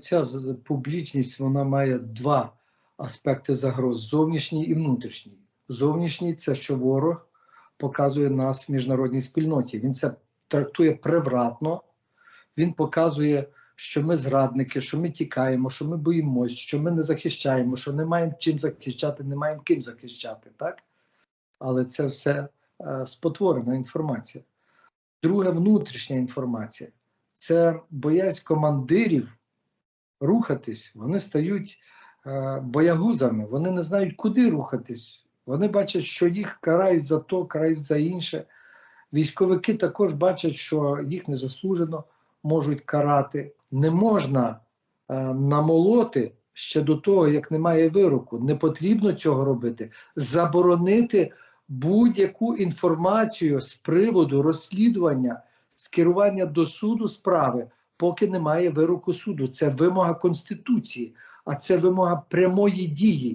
Ця публічність вона має два аспекти загроз: зовнішній і внутрішній. Зовнішній це що ворог показує нас в міжнародній спільноті. Він це трактує превратно, він показує, що ми зрадники, що ми тікаємо, що ми боїмось, що ми не захищаємо, що не маємо чим захищати, не маємо ким захищати. Так? Але це все е, спотворена інформація. Друге, внутрішня інформація. Це боязнь командирів рухатись, вони стають е, боягузами, вони не знають, куди рухатись. Вони бачать, що їх карають за то, карають за інше. Військовики також бачать, що їх незаслужено можуть карати. Не можна е, намолоти ще до того, як немає вироку. Не потрібно цього робити. Заборонити будь-яку інформацію з приводу розслідування, скерування до суду справи, поки немає вироку суду. Це вимога Конституції, а це вимога прямої дії.